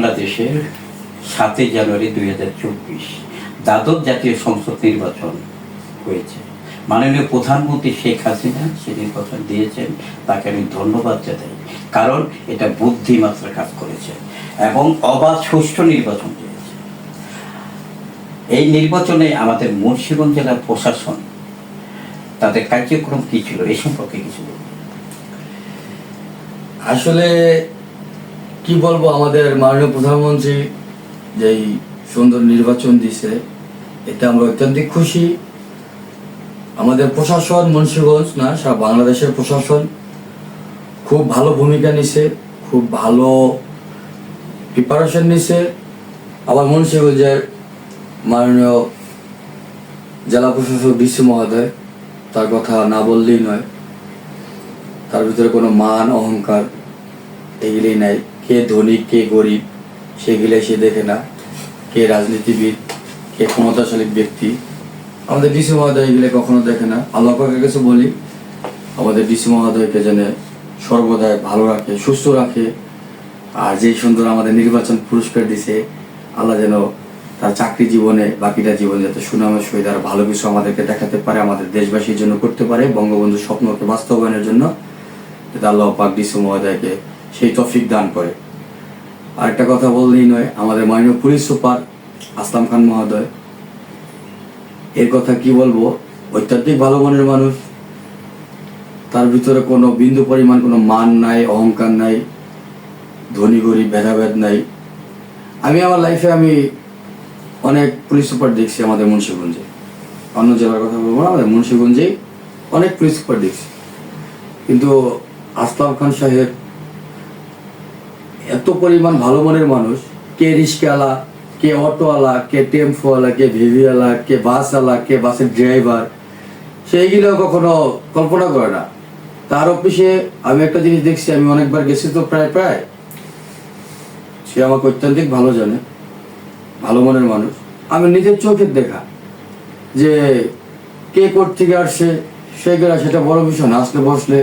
বাংলাদেশের সাতই জানুয়ারি দুই হাজার চব্বিশ দ্বাদশ জাতীয় সংসদ নির্বাচন হয়েছে। মাননীয় প্রধানমন্ত্রী শেখ হাসিনা সে নির্বাচন দিয়েছেন, তাকে আমি ধন্যবাদ জানাই, কারণ এটা বুদ্ধিমাত্রা কাজ করেছে এবং অবাধ সুষ্ঠু নির্বাচন দিয়েছে। এই নির্বাচনে আমাদের মুন্সিগঞ্জ জেলার প্রশাসন, তাদের কার্যক্রম কী ছিল এই সম্পর্কে কিছু আসলে কি বলব আমাদের মাননীয় প্রধানমন্ত্রী যেই সুন্দর নির্বাচন দিছে, এতে আমরা অত্যধিক খুশি। আমাদের প্রশাসন মুন্সিগঞ্জ না, সারা বাংলাদেশের প্রশাসন খুব ভালো ভূমিকা নিছে, খুব ভালো প্রিপারেশন নিছে। আবার মুন্সিগঞ্জের মাননীয় জেলা প্রশাসক ডিসি মহোদয়, তার কথা না বললেই নয়, তার ভিতরে কোনো মান, অহংকার এগুলি নাই। কে ধনী, কে গরিব, সেগুলো সে দেখে না। কে রাজনীতিবিদ, কে ক্ষমতাশালী ব্যক্তি। আমাদের ডিসি মহোদয় এগুলো কখনো দেখে না। আল্লাহ পাকের কাছে বলি, আমাদের ডিসি মহোদয়কে যেন সর্বদাই ভালো রাখে, সুস্থ রাখে। আর যেই সুন্দর আমাদের নির্বাচন পুরস্কার দিছে, আল্লাহ যেন তার চাকরি জীবনে, বাকিটা জীবন যাতে সুনামের সহিত আর ভালো কিছু আমাদেরকে দেখাতে পারে, আমাদের দেশবাসীর জন্য করতে পারে বঙ্গবন্ধুর স্বপ্নকে বাস্তবায়নের জন্য। যাতে আল্লাহ পাক ডিসু মহোদয়কে সেই তফিক দান করে। আরেকটা কথা বললেই নয়, আমাদের মাননীয় পুলিশ সুপার আসলাম খান মহোদয়। এর কথা কি বলব? অত্যাধিক ভালো মনের মানুষ। তার ভিতরে কোনো বিন্দু পরিমাণ কোনো মান নাই, অহংকার নাই, ধনী গরিব, ভেদাভেদ নাই। আমি আমার লাইফে আমি অনেক পুলিশ সুপার দেখছি আমাদের মুন্সিগঞ্জে। অন্য জেলার কথা বলব না, আমাদের মুন্সিগঞ্জেই অনেক পুলিশ সুপার দেখছি। কিন্তু আসলাম খান সাহেব এত পরিমাণ ভালো মনের মানুষ, কে রিস্কাওয়ালা কে অটোওয়ালা, কে টেম্পোওয়ালা, কে ভিভিওয়ালা, কে বাসওয়ালা, কে বাসের ড্রাইভার সেইগুলো কখনো কল্পনা করে না। তার অফিসে আমি একটা জিনিস দেখছি, আমি অনেকবার গেছি তো প্রায় প্রায়। সে আমাকে অত্যন্তিক ভালো জানে, ভালো মনের মানুষ। আমি নিজের চোখের দেখা যে কে কোর্ট থেকে আসছে, সে গেলা সেটা বড় বিষয় না আসলে বসলে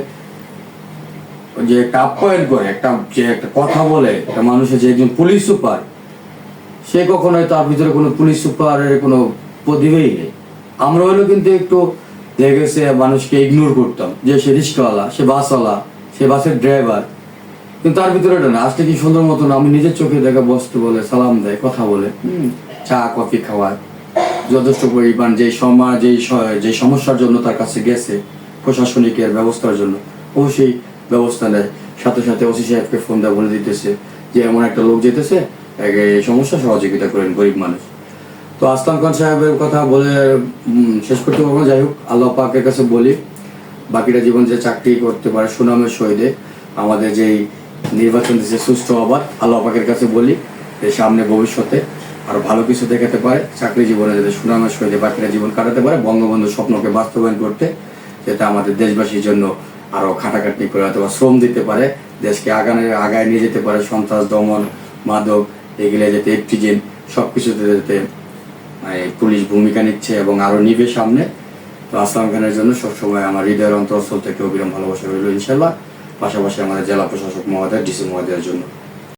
যে একটা আপ্যায়ন করে, একটা যে একটা কথা বলে, একটা মানুষের যে একজন পুলিশ সুপার সে কখনোই তার ভিতরে কোনো পুলিশ সুপারের কোনো প্রতিভাই নেই। আমরা হলেও কিন্তু একটু দেখে গেছে, মানুষকে ইগনোর করতাম, যে সে রিক্সাওয়ালা সে বাসওয়ালা, সে বাসের ড্রাইভার কিন্তু তার ভিতরে এটা না। আজকে কি সুন্দর মতন আমি নিজের চোখে দেখা বসতে বলে, সালাম দেয়, কথা বলে চা, কফি খাওয়ায় যথেষ্ট পরিমাণ যে সমাজ স- যে সমস্যার জন্য তার কাছে গেছে, প্রশাসনিকের ব্যবস্থার জন্য। অবশ্যই ব্যবস্থা নেয়। সাথে সাথে ওসি সাহেবকে ফোন দেওয়া বলে দিতেছে যে, এমন একটা লোক যেতেছে সমস্যা সহযোগিতা করেন গরিব মানুষ। তো আসলাম খান সাহেবের কথা বলে শেষ করতে পারব যাই হোক, আল্লাহ পাকের কাছে বলি, বাকিটা জীবন যে চাকরি করতে পারে সুনামের সহিতে, আমাদের যেই নির্বাচন দিচ্ছে সুস্থ হবার, আল্লাহ পাকের কাছে বলি যে সামনে ভবিষ্যতে আরও ভালো কিছু দেখাতে পারে, চাকরি জীবনে যাতে সুনামের সহিতে বাকিটা জীবন কাটাতে পারে বঙ্গবন্ধুর স্বপ্নকে বাস্তবায়ন করতে যেটা আমাদের দেশবাসীর জন্য আরও খাটাখাটনি করে অথবা শ্রম দিতে পারে, দেশকে আগানে, আগায় নিয়ে যেতে পারে, সন্ত্রাস, দমন, মাদক, এগুলো যেতে এফটিজেন সব কিছুতে যাতে পুলিশ ভূমিকা নিচ্ছে এবং আরও নিবে সামনে। তো আসলাম খানের জন্য সবসময় আমার হৃদয়ের অন্তরস্থল থেকে অবিরাম ভালোবাসা রইল ইনশাল্লাহ পাশাপাশি আমাদের জেলা প্রশাসক মহোদয়, ডিসি মহোদয়ের জন্য।